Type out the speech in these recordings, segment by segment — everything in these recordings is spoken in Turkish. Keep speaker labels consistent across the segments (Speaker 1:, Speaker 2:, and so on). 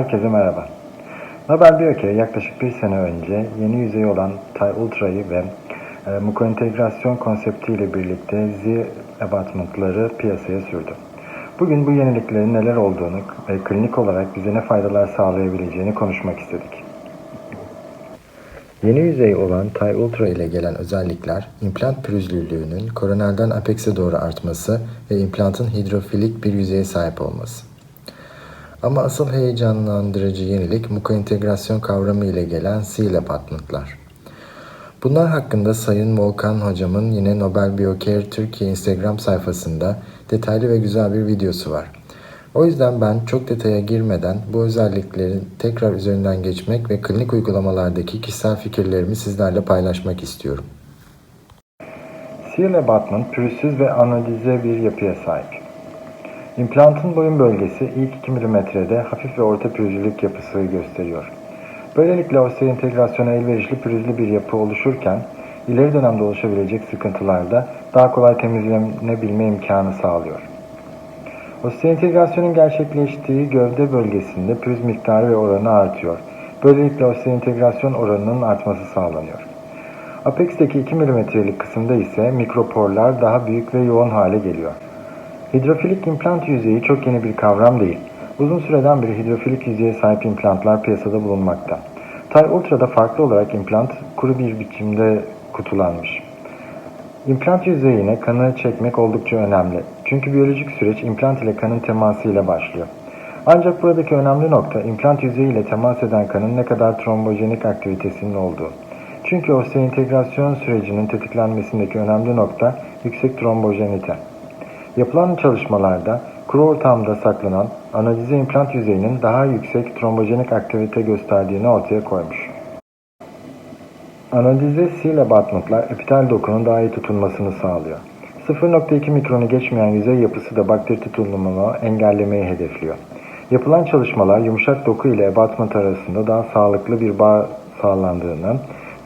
Speaker 1: Herkese merhaba. Nobel diyor ki yaklaşık bir sene önce yeni yüzey olan TIE Ultra'yı ve e, mukoentegrasyon konseptiyle birlikte Z abatmentları piyasaya sürdü. Bugün bu yeniliklerin neler olduğunu ve klinik olarak bize ne faydalar sağlayabileceğini konuşmak istedik. Yeni yüzey olan TIE Ultra ile gelen özellikler, implant pürüzlülüğünün koronelden apex'e doğru artması ve implantın hidrofilik bir yüzeye sahip olması. Ama asıl heyecanlandırıcı yenilik mukoentegrasyon kavramı ile gelen seal abutmentlar. Bunlar hakkında Sayın Volkan hocamın yine Nobel Biocare Türkiye Instagram sayfasında detaylı ve güzel bir videosu var. O yüzden ben çok detaya girmeden bu özelliklerin tekrar üzerinden geçmek ve klinik uygulamalardaki kişisel fikirlerimi sizlerle paylaşmak istiyorum. Seal abutment pürüzsüz ve analize bir yapıya sahip. İmplantın boyun bölgesi ilk 2 mm'de hafif ve orta pürüzlülük yapısı gösteriyor. Böylelikle osteointegrasyona elverişli pürüzlü bir yapı oluşurken ileri dönemde oluşabilecek sıkıntılarda daha kolay temizlenebilme imkanı sağlıyor. Osteointegrasyonun gerçekleştiği gövde bölgesinde pürüz miktarı ve oranı artıyor. Böylelikle osteointegrasyon oranının artması sağlanıyor. Apex'teki 2 mm'lik kısımda ise mikroporlar daha büyük ve yoğun hale geliyor. Hidrofilik implant yüzeyi çok yeni bir kavram değil. Uzun süreden beri hidrofilik yüzeye sahip implantlar piyasada bulunmakta. TIE Ultra'da farklı olarak implant kuru bir biçimde kutulanmış. İmplant yüzeyine kanı çekmek oldukça önemli. Çünkü biyolojik süreç implant ile kanın teması ile başlıyor. Ancak buradaki önemli nokta implant yüzeyi ile temas eden kanın ne kadar trombojenik aktivitesinin olduğu. Çünkü osteointegrasyon sürecinin tetiklenmesindeki önemli nokta yüksek trombojenite. Yapılan çalışmalarda kuru ortamda saklanan analize implant yüzeyinin daha yüksek trombojenik aktivite gösterdiğini ortaya koymuş. Analize seal abutmentlar epitel dokunun daha iyi tutunmasını sağlıyor. 0.2 mikronu geçmeyen yüzey yapısı da bakteri tutulumunu engellemeyi hedefliyor. Yapılan çalışmalar yumuşak doku ile abutment arasında daha sağlıklı bir bağ sağlandığını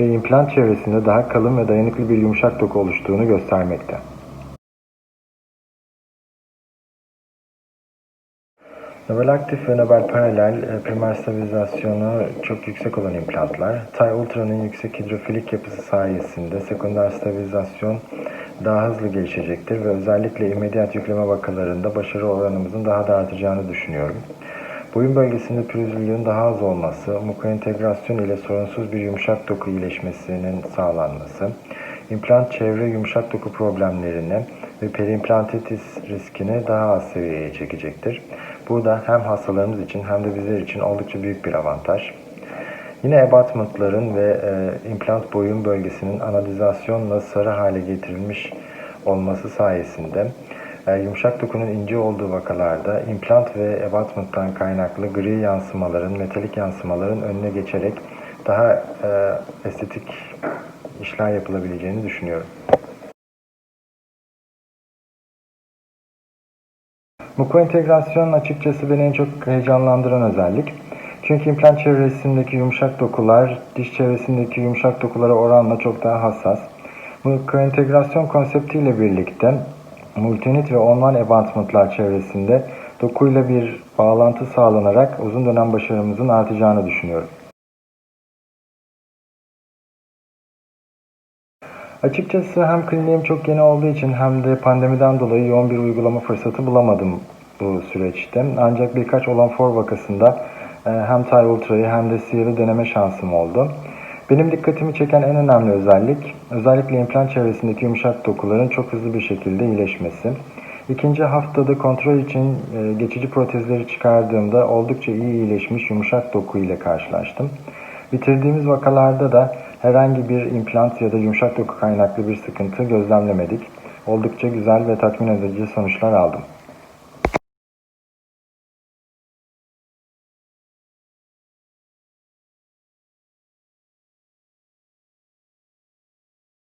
Speaker 1: ve implant çevresinde daha kalın ve dayanıklı bir yumuşak doku oluştuğunu göstermekte. Nobel aktif ve Nobel paralel e, primer stabilizasyonu çok yüksek olan implantlar, TIE Ultra'nın yüksek hidrofilik yapısı sayesinde sekonder stabilizasyon daha hızlı gelişecektir ve özellikle immediat yükleme vakalarında başarı oranımızın daha da artacağını düşünüyorum. Boyun bölgesinde pürüzlülüğün daha az olması, mukoentegrasyon ile sorunsuz bir yumuşak doku iyileşmesinin sağlanması, implant çevre yumuşak doku problemlerini ve periimplantitis riskini daha az seviyeye çekecektir. Bu da hem hastalarımız için hem de bizler için oldukça büyük bir avantaj. Yine abutmentların ve e, implant boyun bölgesinin analizasyonla sarı hale getirilmiş olması sayesinde e, yumuşak dokunun ince olduğu vakalarda implant ve abutment'tan kaynaklı gri yansımaların, metalik yansımaların önüne geçerek daha e, estetik işler yapılabileceğini düşünüyorum. Mukoentegrasyon açıkçası beni en çok heyecanlandıran özellik. Çünkü implant çevresindeki yumuşak dokular diş çevresindeki yumuşak dokulara oranla çok daha hassas. Mukoentegrasyon konseptiyle birlikte multinit ve online abutmentlar çevresinde dokuyla bir bağlantı sağlanarak uzun dönem başarımızın artacağını düşünüyorum. Açıkçası hem kliniğim çok yeni olduğu için hem de pandemiden dolayı yoğun bir uygulama fırsatı bulamadım bu süreçte. Ancak birkaç olan for vakasında e, hem TIE Ultra'yı hem de Seal'ı deneme şansım oldu. Benim dikkatimi çeken en önemli özellik, özellikle implant çevresindeki yumuşak dokuların çok hızlı bir şekilde iyileşmesi. İkinci haftada kontrol için e, geçici protezleri çıkardığımda oldukça iyi iyileşmiş yumuşak doku ile karşılaştım. Bitirdiğimiz vakalarda da herhangi bir implant ya da yumuşak doku kaynaklı bir sıkıntı gözlemlemedik. Oldukça güzel ve tatmin edici sonuçlar aldım.